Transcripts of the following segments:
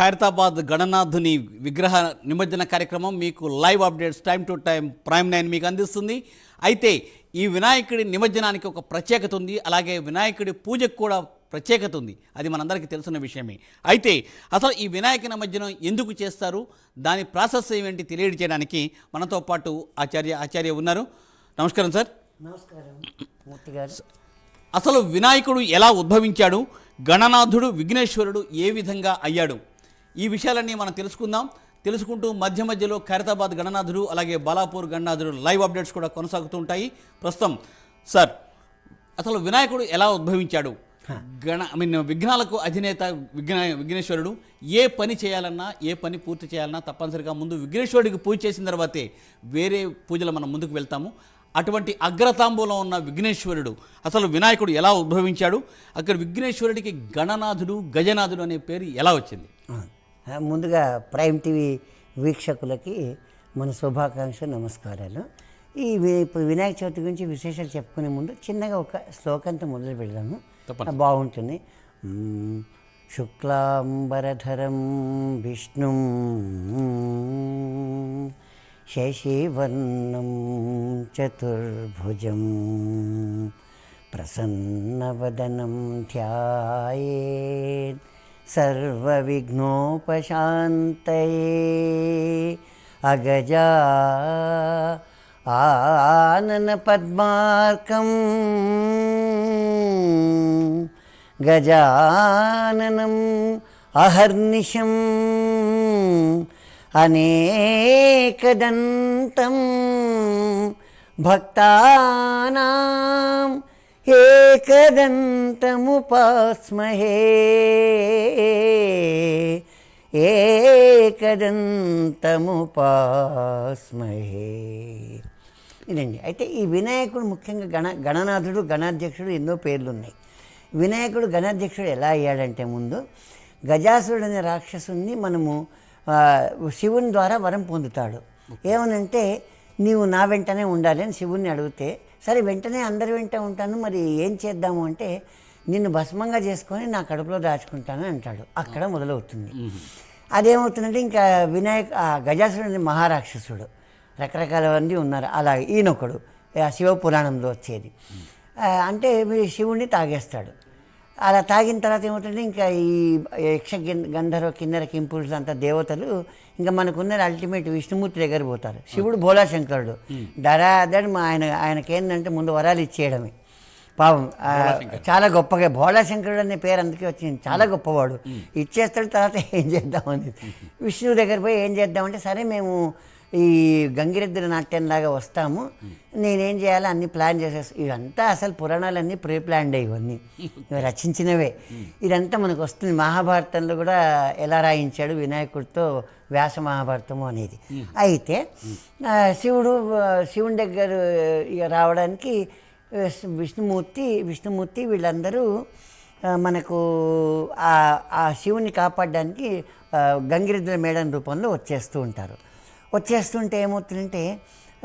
ఖైరతాబాద్ గణనాథుని విగ్రహ నిమజ్జన కార్యక్రమం మీకు live updates time to time prime nine మీకు అందిస్తుంది. అయితే ఈ వినాయకుడి నిమజ్జనానికి ఒక ప్రత్యేకత ఉంది. అలాగే వినాయకుడి పూజకు కూడా ప్రత్యేకత ఉంది. అది మనందరికీ తెలుసున్న విషయమే. అయితే అసలు ఈ వినాయక నిమజ్జనం ఎందుకు చేస్తారు? దాని ప్రాసెస్ ఏమిటి తెలియజేయడానికి మనతో పాటు ఆచార్య ఆచార్య ఉన్నారు. నమస్కారం సార్. నమస్కారం. మూర్తి గారు. అసలు వినాయకుడు ఎలా ఉద్భవించాడు? గణనాథుడు విఘ్నేశ్వరుడు ఏ విధంగా అయ్యాడు? ఈ విషయాలన్నీ మనం తెలుసుకుందాం. తెలుసుకుంటూ మధ్య మధ్యలో ఖైరతాబాద్ గణనాథుడు అలాగే బాలాపూర్ గణనాథుడు లైవ్ అప్డేట్స్ కూడా కొనసాగుతూ ఉంటాయి ప్రస్తుతం సార్ అసలు వినాయకుడు ఎలా ఉద్భవించాడు? గణ ఐ మీన్ విఘ్నాలకు అధినేత విఘ్న విఘ్నేశ్వరుడు ఏ పని చేయాలన్నా ఏ పని పూర్తి చేయాలన్నా తప్పనిసరిగా ముందు విఘ్నేశ్వరుడికి పూజ చేసిన తర్వాతే వేరే పూజలు మనం ముందుకు వెళ్తాము. అటువంటి అగ్రతాంబూలం ఉన్న విఘ్నేశ్వరుడు అసలు వినాయకుడు ఎలా ఉద్భవించాడు? అక్కడ విఘ్నేశ్వరుడికి గణనాథుడు గజనాథుడు అనే పేరు ఎలా వచ్చింది? ముందుగా ప్రైమ్ టీవీ వీక్షకులకి మన శుభాకాంక్ష నమస్కారాలు. ఈ ఇప్పుడు వినాయక చవితి గురించి విశేషాలు చెప్పుకునే ముందు చిన్నగా ఒక శ్లోకంతో మొదలు పెడదాము. బాగుంటుంది. శుక్లాంబరధరం విష్ణుం శశివర్ణం చతుర్భుజం ప్రసన్నవదనం ధ్యాయేత్ సర్వవిఘ్నోపశాంతయే అగజా ఆనన పద్మార్కం గజాననం అహర్నిశం అనేకదంతం భక్తానాం ఏకదంతముపాస్మహే. ఏకదంతముపాస్మహే. ఇదండి. అయితే ఈ వినాయకుడు ముఖ్యంగా గణ గణనాథుడు గణాధ్యక్షుడు ఎన్నో పేర్లు ఉన్నాయి వినాయకుడు గణాధ్యక్షుడు ఎలా అయ్యాడంటే ముందు గజాసురుడు అనే రాక్షసుని మనము శివుని ద్వారా వరం పొందుతాడు. ఏమనంటే నీవు నా వెంటనే ఉండాలి అని శివుణ్ణి అడిగితే సరే వెంటనే అందరి వెంట ఉంటాను మరి ఏం చేద్దాము అంటే నిన్ను భస్మంగా చేసుకొని నా కడుపులో దాచుకుంటాను అంటాడు. అక్కడ మొదలవుతుంది. అదేమవుతుందంటే ఇంకా వినాయక్ గజాసురుడు మహారాక్షసుడు రకరకాల మంది ఉన్నారు. అలాగే ఈయనొకడు శివ పురాణంలో వచ్చేది. అంటే వీడు శివుణ్ణి తాగేస్తాడు. అలా తాగిన తర్వాత ఏమవుతుందంటే ఇంకా ఈ యక్ష గంధర్వ కిన్నెర కింపురుషులు అంత దేవతలు ఇంకా మనకున్న అల్టిమేట్ విష్ణుమూర్తి దగ్గర పోతారు. శివుడు భోళాశంకరుడు డరాదర్ మా ఆయన ఆయనకి ఏంటంటే ముందు వరాలు ఇచ్చేయడమే. పాపం చాలా గొప్పగా భోళాశంకరుడు అనే పేరు అందుకే వచ్చింది. చాలా గొప్పవాడు. ఇచ్చేస్తాడు తర్వాత ఏం చేద్దామని విష్ణువు దగ్గర పోయి ఏం చేద్దామంటే సరే మేము ఈ గంగిరెద్దుల నాట్యంలాగా వస్తాము. నేనేం చేయాలో? అన్ని ప్లాన్ చేసేసి ఇవంతా అసలు పురాణాలన్నీ ప్రీ ప్లాన్డ్ ఇవన్నీ. ఇవి రచించినవే. ఇదంతా మనకు వస్తుంది. మహాభారతంలో కూడా ఎలా రాయించాడు వినాయకుడితో వ్యాస మహాభారతము అనేది. అయితే శివుడు శివుని దగ్గర ఇక రావడానికి విష్ణుమూర్తి విష్ణుమూర్తి వీళ్ళందరూ మనకు ఆ శివుని కాపాడడానికి గంగిరెద్దుల మేడం రూపంలో వచ్చేస్తూ ఉంటారు. వచ్చేస్తుంటే ఏమవుతుందంటే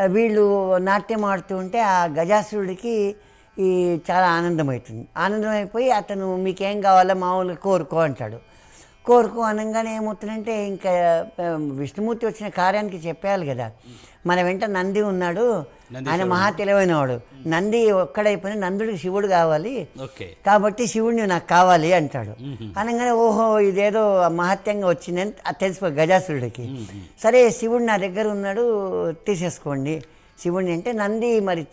వీళ్ళు నాట్యం ఆడుతూ ఉంటే ఆ గజాసురుడికి ఈ చాలా ఆనందమవుతుంది. ఆనందమైపోయి అతను మీకేం కావాలో మామూలుగా కోరుకో అంటాడు. కోరుకో అనగానే ఏమవుతుందంటే ఇంకా విష్ణుమూర్తి వచ్చిన కార్యానికి చెప్పేయాలి కదా. మన వెంట నంది ఉన్నాడు. ఆయన మహా తెలివైనవాడు. నంది ఒక్కడైపోయిన నందుడికి శివుడు కావాలి. కాబట్టి శివుడిని నాకు కావాలి అంటాడు. అనగానే ఓహో ఇదేదో మహత్యంగా వచ్చిందని తెలిసిపో గజాసురుడికి. సరే శివుడు నా దగ్గర ఉన్నాడు తీసేసుకోండి. శివుడిని అంటే నంది మరి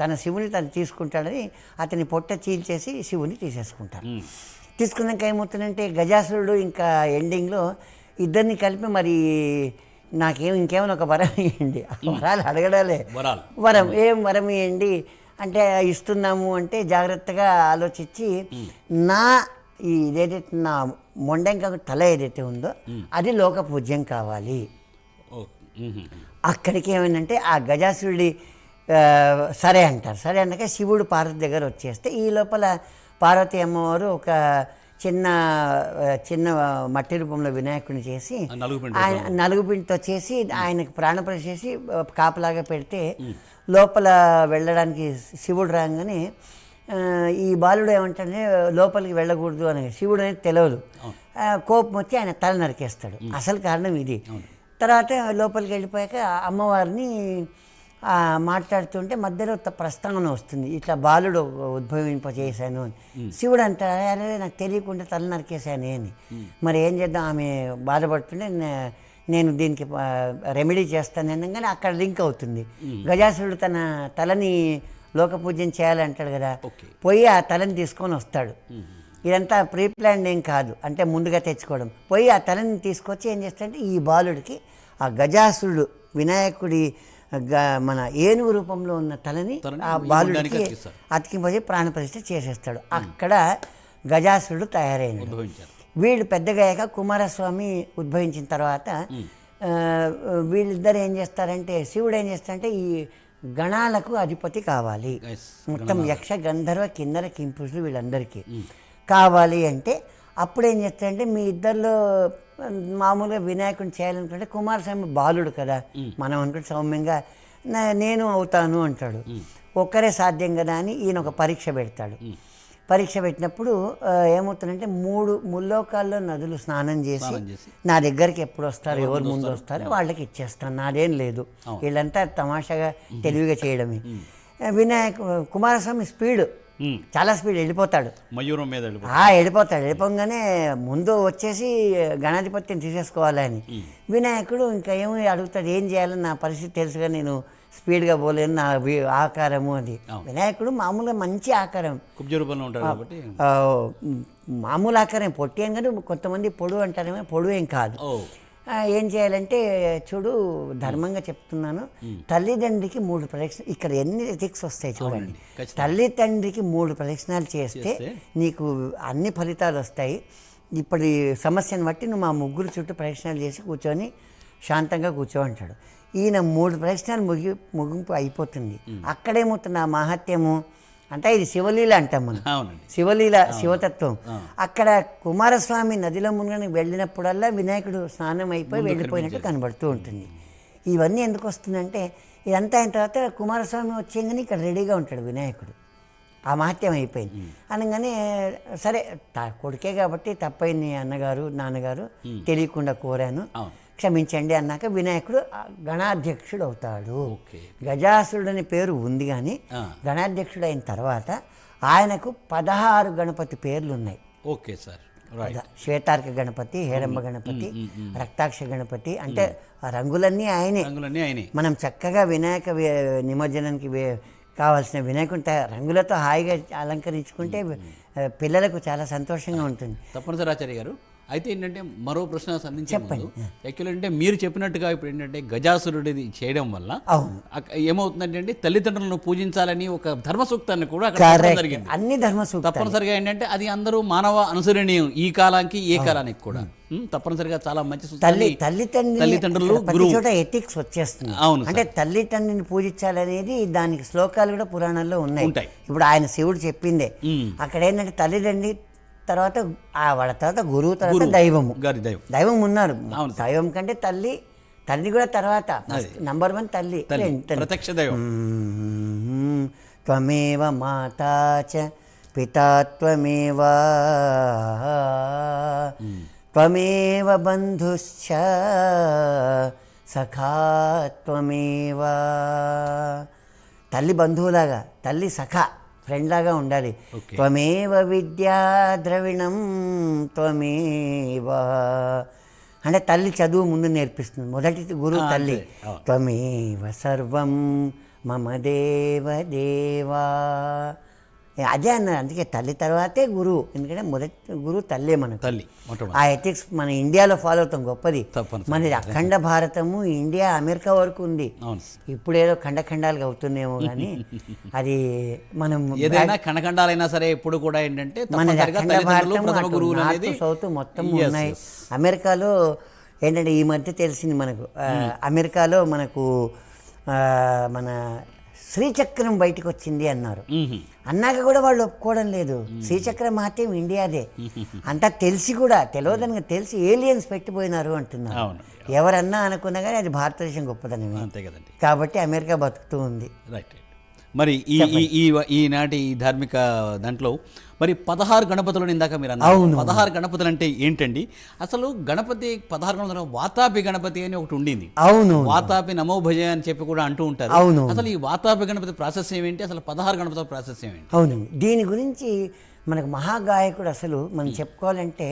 తన శివుని తను తీసుకుంటాడని అతని పొట్ట చీల్చేసి శివుని తీసేసుకుంటారు తీసుకున్నాక ఏమవుతుందంటే గజాసురుడు ఇంకా ఎండింగ్లో ఇద్దరిని కలిపి మరి నాకేం ఇంకేమైనా ఒక వరం ఇవ్వండి ఆ వరాలు అడగడాలే. వరాలు. వరం ఏం వరం ఇవ్వండి అంటే ఇస్తున్నాము అంటే జాగ్రత్తగా ఆలోచించి నా ఈ ఏదైతే నా మొండెంక తల ఏదైతే ఉందో అది లోక పూజ్యం కావాలి. అక్కడికి ఏమైందంటే ఆ గజాసురుడి సరే అంటారు. సరే అన్నాక శివుడు పార్వతి దగ్గర వచ్చేస్తే ఈ లోపల పార్వతి అమ్మవారు ఒక చిన్న చిన్న మట్టి రూపంలో వినాయకుడిని చేసి ఆయన నలుగు పిండితో చేసి ఆయనకు ప్రాణప్రతిష్ఠ చేసి కాపలాగా పెడితే లోపల వెళ్ళడానికి శివుడు రాగానే ఈ బాలుడు ఏమంటాడే లోపలికి వెళ్ళకూడదు అని. శివుడు అనేది తెలియదు కోపం వచ్చి ఆయన తల నరికేస్తాడు. అసలు కారణం ఇది. తర్వాత లోపలికి వెళ్ళిపోయాక అమ్మవారిని మాట్లాడుతుంటే మధ్యలో ప్రస్తావన వస్తుంది. ఇట్లా బాలుడు ఉద్భవింపజేశాను అని. శివుడు అంటాడు అరే నాకు తెలియకుండా తల నరికేశాను అని. మరి ఏం చేద్దాం? ఆమె బాధపడుతుంటే నేను దీనికి రెమెడీ చేస్తాను అనగానే అక్కడ లింక్ అవుతుంది. గజాసురుడు తన తలని లోకపూజ్యం చేయాలంటాడు కదా. పోయి ఆ తలని తీసుకొని వస్తాడు. ఇదంతా ప్రీ ప్లాన్ ఏం కాదు. అంటే ముందుగా తెచ్చుకోవడం. పోయి ఆ తలని తీసుకొచ్చి ఏం చేస్తాడంటే ఈ బాలుడికి ఆ గజాసురుడు వినాయకుడి మన ఏనుగు రూపంలో ఉన్న తలని ఆ బాలుడికి. అతికింపజే ప్రాణప్రతిష్ఠ చేసేస్తాడు. అక్కడ గజాసురుడు తయారైనడు. ఉద్భవించారు. వీళ్ళు పెద్దగా అయ్యాక కుమారస్వామి ఉద్భవించిన తర్వాత వీళ్ళిద్దరు ఏం చేస్తారంటే శివుడు ఏం చేస్తారంటే ఈ గణాలకు అధిపతి కావాలి. మొత్తం యక్ష గంధర్వ కిన్నర కింపురుషులు వీళ్ళందరికీ. కావాలి అంటే అప్పుడు ఏం చేస్తారంటే మీ ఇద్దరిలో మామూలుగా వినాయకుడిని చేయాలనుకుంటే కుమారస్వామి బాలుడు కదా. మనం అనుకుంటే సౌమ్యంగా "నా- నేను అవుతాను అంటాడు. ఒక్కరే సాధ్యం కదా అని ఈయన ఒక పరీక్ష పెడతాడు. పరీక్ష పెట్టినప్పుడు ఏమవుతుందంటే మూడు ముల్లోకాల్లో నదులు స్నానం చేసి. నా దగ్గరికి ఎప్పుడు వస్తారు ఎవరు ముందు వస్తారో? వాళ్ళకి ఇచ్చేస్తాను. నాదేం లేదు. వీళ్ళంతా తమాషాగా తెలివిగా చేయడమే. వినాయక కుమారస్వామి స్పీడ్. చాలా స్పీడ్ వెళ్ళిపోతాడు. మయూరం మీద వెళ్ళిపోతాడు. వెళ్ళిపోగానే ముందు వచ్చేసి గణాధిపత్యం తీసేసుకోవాలని వినాయకుడు ఇంకా ఏమి అడుగుతాడు ఏం చేయాలని నా పరిస్థితి తెలుసుగా నేను స్పీడ్గా పోలేను నా ఆకారము అది వినాయకుడు మామూలుగా మంచి ఆకారం. కుబ్జ రూపంలో ఉంటాడు కాబట్టి. మామూలు ఆకారం పొట్టి ఏం కానీ కొంతమంది పొడు అంటారేమో పొడు ఏం కాదు. ఏం చేయాలంటే చూడు ధర్మంగా చెప్తున్నాను. తల్లిదండ్రికి మూడు ప్రదక్షిణ ఇక్కడ ఎన్ని ఎథిక్స్ వస్తాయి చూడండి. అవునండి, ఖచ్చితంగా. తల్లి తండ్రికి మూడు ప్రదక్షిణాలు చేస్తే? నీకు అన్ని ఫలితాలు వస్తాయి. ఇప్పుడు సమస్యను బట్టి నువ్వు మా ముగ్గురు చుట్టూ ప్రదక్షిణాలు చేసి కూర్చొని శాంతంగా కూర్చో అంటాడు. ఈయన మూడు ప్రదక్షిణాలు ముగి ముగింపు అయిపోతుంది. అక్కడేమవుతుంది? ఆ మహత్యము అంటే ఇది శివలీల అంటాం మనం. అవునండి. శివలీల శివతత్వం. అక్కడ కుమారస్వామి నదిలో మునగని వెళ్ళినప్పుడల్లా వినాయకుడు స్నానం అయిపోయి వెళ్ళిపోయినట్టు కనబడుతూ ఉంటుంది. ఇవన్నీ ఎందుకు వస్తుందంటే ఇదంతా అయిన తర్వాత కుమారస్వామి వచ్చేగానే ఇక్కడ రెడీగా ఉంటాడు వినాయకుడు. ఆ మహత్యం అయిపోయింది. అనగానే సరే కొడుకే కాబట్టి తప్పైంది అన్నగారు నాన్నగారు తెలియకుండా కోరాను. క్షమించండి అన్నాక వినాయకుడు గణాధ్యక్షుడు అవుతాడు ఓకే. గజాసురుడు అనే పేరు ఉంది కానీ. గణాధ్యక్షుడు అయిన తర్వాత ఆయనకు పదహారు గణపతి పేర్లు ఉన్నాయి ఓకే సార్. శ్వేతార్క గణపతి హేరంబ గణపతి రక్తాక్ష గణపతి అంటే రంగులన్నీ ఆయనే. మనం చక్కగా వినాయక నిమజ్జనానికి కావాల్సిన వినాయకుని రంగులతో హాయిగా అలంకరించుకుంటే పిల్లలకు చాలా సంతోషంగా ఉంటుంది. తప్పనిసరి ఆచార్య గారు. అయితే ఏంటంటే మరో ప్రశ్న సంధించే ముందు యాక్చువల్ అంటే మీరు చెప్పినట్టుగా ఇప్పుడు ఏంటంటే గజాసురుడిది చేయడం వల్ల ఏమవుతుందంటే అండి తల్లిదండ్రులను పూజించాలని ఒక ధర్మ సూక్తాన్ని కూడా జరిగింది. అన్ని ధర్మ తప్పనిసరిగా ఏంటంటే అది అందరూ మానవ అనుసరణీయం ఈ కాలానికి ఏ కాలానికి కూడా. తప్పనిసరిగా చాలా మంచి తల్లి సూత్రాన్ని తల్లి తండ్రి తల్లిదండ్రులు ప్రతి చోట ఎథిక్స్ వచ్చేస్తుంది. అవును అంటే తల్లి తండ్రిని పూజించాలనేది దానికి శ్లోకాలు కూడా పురాణాల్లో ఉన్నాయి. ఇప్పుడు ఆయన శివుడు చెప్పిందే. అక్కడ ఏంటంటే తల్లిదండ్రి తర్వాత ఆ వాళ్ళ తర్వాత గురువు తర్వాత దైవము. దైవం. దైవం ఉన్నారు. దైవం కంటే తల్లి తల్లి కూడా తర్వాత. నంబర్ వన్ తల్లి. ప్రత్యక్ష దైవం. త్వమేవ మాతా చ పితా త్వమేవ బంధుశ్చ సఖా త్వమేవ. తల్లి బంధువులాగా తల్లి సఖా. ఫ్రెండ్ లాగా ఉండాలి. త్వమేవ విద్యా ద్రవిణం త్వమేవ. అంటే తల్లి చదువు ముందు నేర్పిస్తుంది. మొదటి గురువు తల్లి. త్వమేవ సర్వం మమ దేవ దేవా. అదే అన్నారు అందుకే తల్లి తర్వాతే గురువు ఎందుకంటే మొదటి గురువు తల్లే మనకు. తల్లి ఆ ఎథిక్స్ మన ఇండియాలో ఫాలో అవుతాం గొప్పది. మనది అఖండ భారతము ఇండియా అమెరికా వరకు ఉంది. ఇప్పుడేదో ఖండఖండాలుగా అవుతుందేమో కానీ అది మనం ఏదైనా కణఖండాలైనా సరే ఎప్పుడు కూడా ఏంటంటే మన అఖండ భారతం సౌత్ మొత్తం ఉన్నాయి. అమెరికాలో ఏంటంటే ఈ మధ్య తెలిసింది మనకు. ఆ, అమెరికాలో మనకు మన శ్రీచక్రం బయటకు వచ్చింది అన్నారు. అన్నాక కూడా వాళ్ళు ఒప్పుకోవడం లేదు. శ్రీచక్ర మహత్యం ఇండియాదే. అంతా తెలిసి కూడా తెలియదని తెలిసి ఏలియన్స్ పెట్టిపోయినారు అంటున్నారు. ఎవరన్నా అనుకున్నా కానీ అది భారతదేశం గొప్పదనమే అంతే కదండి. కాబట్టి అమెరికా బతుకుతూ ఉంది. రైట్ మరి ఈ ఈనాటి ఈ ధార్మిక దాంట్లో మరి పదహారు గణపతులను ఇందాక మీరు అన్నారు. అవును. పదహారు గణపతులు అంటే ఏంటండి? అసలు గణపతి పదహారు గణపతులు వాతాపి గణపతి అని ఒకటి ఉండింది. అవును. వాతాపి నమో భజ అని చెప్పి కూడా అంటూ ఉంటారు. అవును. అసలు ఈ వాతాపి గణపతి ప్రాసెస్ ఏమేంటి అసలు పదహారు గణపతుల ప్రాసెస్ ఏమేంటి అవునండి దీని గురించి మనకు మహాగాయకుడు అసలు మనం చెప్పుకోవాలంటే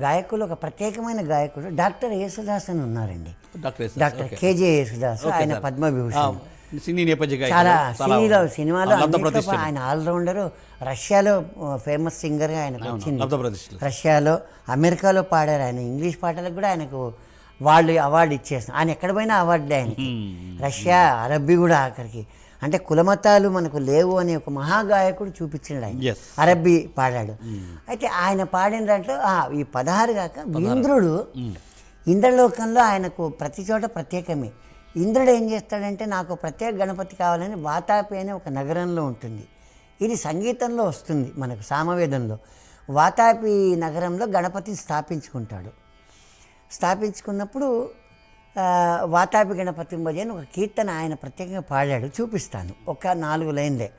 గాయకులు ఒక ప్రత్యేకమైన గాయకుడు డాక్టర్ యేసుదాస్ అని ఉన్నారండి. డాక్టర్. డాక్టర్ కేజే యేసుదాస్ ఆయన పద్మవిభూషణ్ సినీ నేపథ్య గాయకుడు. చాలా సినీలో సినిమాలో. ఆయన ఆల్రౌండరు రష్యాలో ఫేమస్ సింగర్గా ఆయనకు వచ్చింది. రష్యాలో అమెరికాలో పాడారు ఆయన. ఇంగ్లీష్ పాటలకు కూడా ఆయనకు వాళ్ళు అవార్డు ఇచ్చేస్తారు ఆయన ఎక్కడ పోయినా అవార్డులే ఆయనకి. రష్యా అరబ్బీ కూడా ఆఖరికి. అంటే కులమతాలు మనకు లేవు అనే ఒక మహాగాయకుడు చూపించాడు ఆయన. అరబ్బీ పాడాడు. అయితే ఆయన పాడిన దాంట్లో ఈ పదహారు కాక ఇంద్రుడు ఇంద్రలోకంలో ఆయనకు ప్రతి చోట ప్రత్యేకమే. ఇంద్రుడు ఏం చేస్తాడంటే నాకు ప్రత్యేక గణపతి కావాలని వాతాపి అనే ఒక నగరంలో ఉంటుంది. ఇది సంగీతంలో వస్తుంది మనకు సామవేదంలో. వాతాపి నగరంలో గణపతిని స్థాపించుకుంటాడు. స్థాపించుకున్నప్పుడు వాతాపి గణపతి భజ అని ఒక కీర్తన ఆయన ప్రత్యేకంగా పాడాడు చూపిస్తాను. ఒక నాలుగు లైన్లే.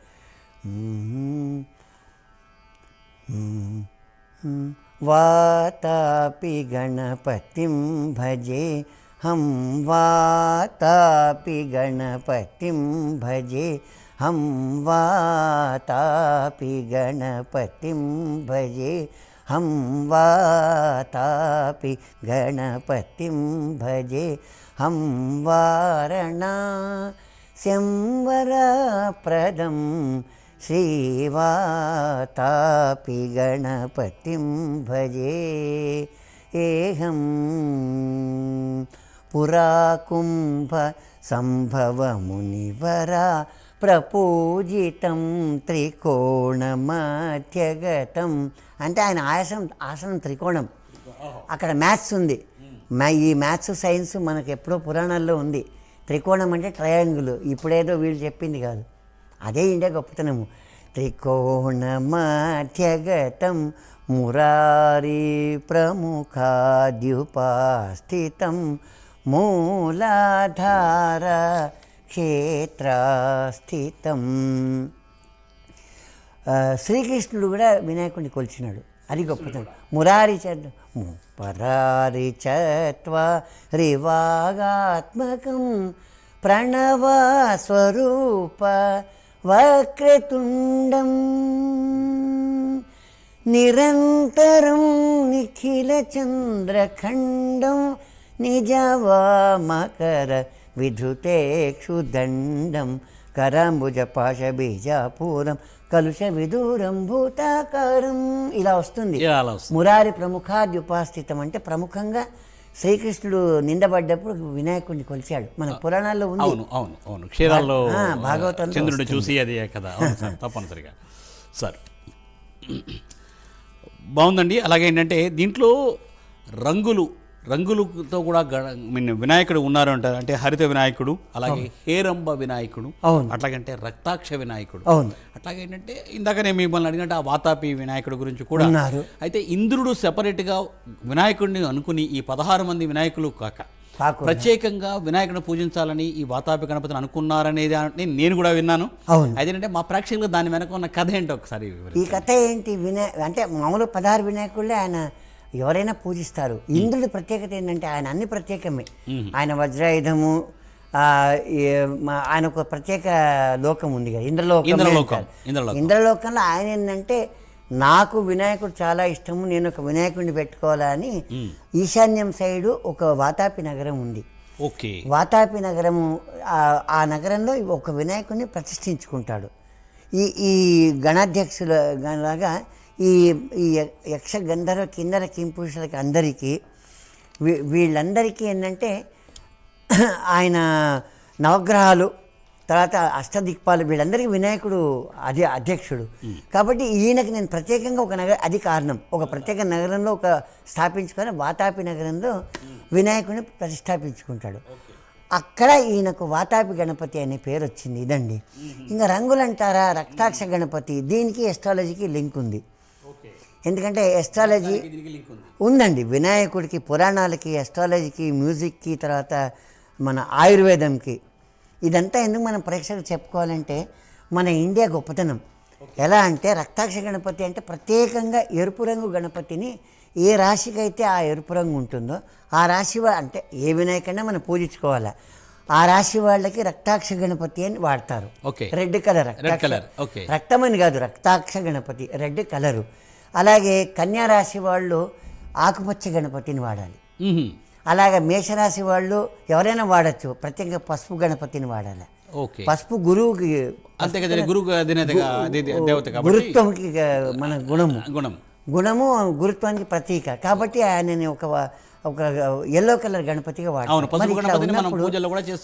వాతాపి గణపతిం భజే హం వాతాపి గణపతిం భజే హం వాతాపి గణపతిం భజే హం వాతాపి గణపతిం భజే హం వారణా శంవరప్రదం శ్రీవాతాపి గణపతిం భజే ఏహం పురాకుంభ సంభవమునివరా ప్రపూజితం త్రికోణమధ్యగతం అంటే ఆయన ఆసనం ఆసనం త్రికోణం. అక్కడ మ్యాథ్స్ ఉంది. మ్యా ఈ మ్యాథ్స్ సైన్స్ మనకు ఎప్పుడో పురాణాల్లో ఉంది. త్రికోణం అంటే ట్రయాంగిల్ ఇప్పుడేదో వీళ్ళు చెప్పింది కాదు. అదే ఇండియా గొప్పతనము. త్రికోణమాధ్యగతం మురారి ప్రముఖాద్యుపాస్థితం. మూలాధార క్షేత్రస్థితం. శ్రీకృష్ణుడు కూడా వినాయకుడిని కొలిచినాడు. అది గొప్పతనం. మురారి చ పరారి చత్వ రివాగాత్మకం ప్రణవ స్వరూప వక్రతుండం. నిరంతరం నిఖిల చంద్రఖండం నిజవామకర విధృతేక్షుదండం కరాంబుజ పాశ బీజాపూరం కలుష విదూరం భూతాకారం ఇలా వస్తుంది. మురారి ప్రముఖాద్యుపాస్థితం అంటే ప్రముఖంగా శ్రీకృష్ణుడు నిందబడ్డప్పుడు వినాయకుడిని కొలిచాడు. మన పురాణాల్లో ఉంది. అవును అవును అవును. క్షీరాల్లో ఆ, భాగవతంలో చంద్రుడు. చూసి అది కదా. తప్పనిసరిగా. సార్ బాగుందండి. అలాగే ఏంటంటే దీంట్లో రంగులు రంగులతో కూడా వినాయకుడు ఉన్నారు అంటారు అంటే హరిత వినాయకుడు అలాగే హేరంబ వినాయకుడు అవును. అట్లాగంటే రక్తాక్ష వినాయకుడు. అవును. అట్లాగే ఏంటంటే ఇందాక నేను మిమ్మల్ని అడిగినట్టు ఆ వాతాపి వినాయకుడి గురించి కూడా ఉన్నారు. అయితే ఇంద్రుడు సెపరేట్గా వినాయకుడిని అనుకుని ఈ పదహారు మంది వినాయకులు కాక ప్రత్యేకంగా వినాయకుడిని పూజించాలని ఈ వాతాపి గణపతిని అనుకున్నారనేది అని నేను కూడా విన్నాను. అవును. అదేంటంటే మా ప్రేక్షకులు దాని వెనక ఉన్న కథ ఏంటో ఒకసారి ఈ. కథ ఏంటి వినాయ అంటే మామూలు పదహారు వినాయకుళ్ళే ఆయన ఎవరైనా పూజిస్తారు. ఇంద్రుడి ప్రత్యేకత ఏంటంటే ఆయన అన్ని ప్రత్యేకమే. ఆయన వజ్రాయుధము ఆయన ఒక ప్రత్యేక లోకం ఉంది కదా ఇంద్రలోకం ఇంద్రలోకం, ఇంద్రలోకం. ఇంద్రలోకంలో ఆయన ఏంటంటే నాకు వినాయకుడు చాలా ఇష్టము నేను ఒక వినాయకుడిని పెట్టుకోవాలని ఈశాన్యం సైడు ఒక వాతాపి నగరం ఉంది. ఓకే. వాతాపి నగరము ఆ- ఆ నగరంలో ఒక వినాయకుడిని ప్రతిష్ఠించుకుంటాడు. ఈ ఈ గణాధ్యక్షుల లాగా ఈ ఈ యక్ష గంధర్వ కిన్నర కింపురుషులకి అందరికీ వీ- వీళ్ళందరికీ ఏంటంటే ఆయన నవగ్రహాలు తర్వాత అష్టదిక్పాలు వీళ్ళందరికీ వినాయకుడు అదే అధ్యక్షుడు. కాబట్టి ఈయనకి నేను ప్రత్యేకంగా ఒక నగర అది కారణం. ఒక ప్రత్యేక నగరంలో ఒక స్థాపించుకొని వాతాపి నగరంలో వినాయకుడిని ప్రతిష్టాపించుకుంటాడు. అక్కడ ఈయనకు వాతాపి గణపతి అనే పేరు వచ్చింది ఇదండి ఇంకా రంగులు అంటారా రక్తాక్ష గణపతి? దీనికి ఎస్ట్రాలజీకి లింక్ ఉంది. ఎందుకంటే ఎస్ట్రాలజీ ఉందండి. వినాయకుడికి పురాణాలకి ఎస్ట్రాలజీకి మ్యూజిక్కి తర్వాత మన ఆయుర్వేదంకి. ఇదంతా ఎందుకు మనం ప్రేక్షకులు చెప్పుకోవాలంటే మన ఇండియా గొప్పతనం. ఎలా అంటే రక్తాక్ష గణపతి అంటే ప్రత్యేకంగా ఎరుపు రంగు గణపతిని ఏ రాశికైతే ఆ ఎరుపు రంగు ఉంటుందో ఆ రాశి అంటే ఏ వినాయకైనా మనం పూజించుకోవాలా. ఆ రాశి వాళ్ళకి రక్తాక్ష గణపతి అని వాడతారు. Okay. Red colour colour. Okay. రక్తం అని కాదు రక్తాక్ష గణపతి రెడ్ కలరు. అలాగే కన్యా రాశి వాళ్ళు ఆకుపచ్చ గణపతిని వాడాలి. అలాగే మేషరాశి వాళ్ళు ఎవరైనా వాడచ్చు ప్రత్యేకంగా పసుపు గణపతిని వాడాలి. పసుపు గురువుకి అంతే కదా గురువు గురుత్వంకి మన గుణము. గుణం. గుణము గురుత్వానికి ప్రతీక. కాబట్టి ఆయనని ఒక ఒక ఎల్లో కలర్ గణపతిగా గణపతిని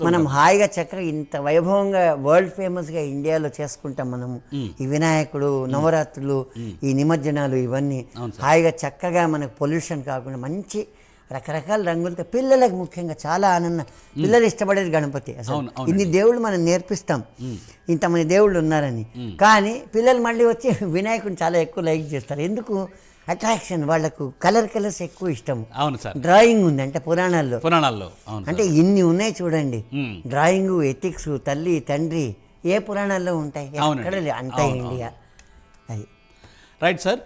మనం హాయిగా చక్కగా ఇంత వైభవంగా వరల్డ్ ఫేమస్గా ఇండియాలో చేసుకుంటాం మనము. ఈ వినాయకుడు నవరాత్రులు ఈ నిమజ్జనాలు ఇవన్నీ హాయిగా చక్కగా మనకు పొల్యూషన్ కాకుండా మంచి రకరకాల రంగులతో పిల్లలకు ముఖ్యంగా చాలా ఆనందం. పిల్లలు ఇష్టపడేది గణపతి అసలు. ఇన్ని దేవుళ్ళు మనం నేర్పిస్తాం. ఇంతమంది దేవుళ్ళు ఉన్నారని. కానీ పిల్లలు మళ్ళీ వచ్చి వినాయకుడిని చాలా ఎక్కువ లైక్ చేస్తారు. ఎందుకు? అట్రాక్షన్ వాళ్ళకు కలర్ కలర్స్ ఎక్కువ ఇష్టం. అవును సార్. డ్రాయింగ్ ఉంది అంటే పురాణాల్లో. పురాణాల్లో. అవును అంటే ఇన్ని ఉన్నాయి చూడండి. డ్రాయింగ్ ఎథిక్స్ తల్లి తండ్రి ఏ పురాణాల్లో ఉంటాయి? అంతా ఇండియా అది. Right sir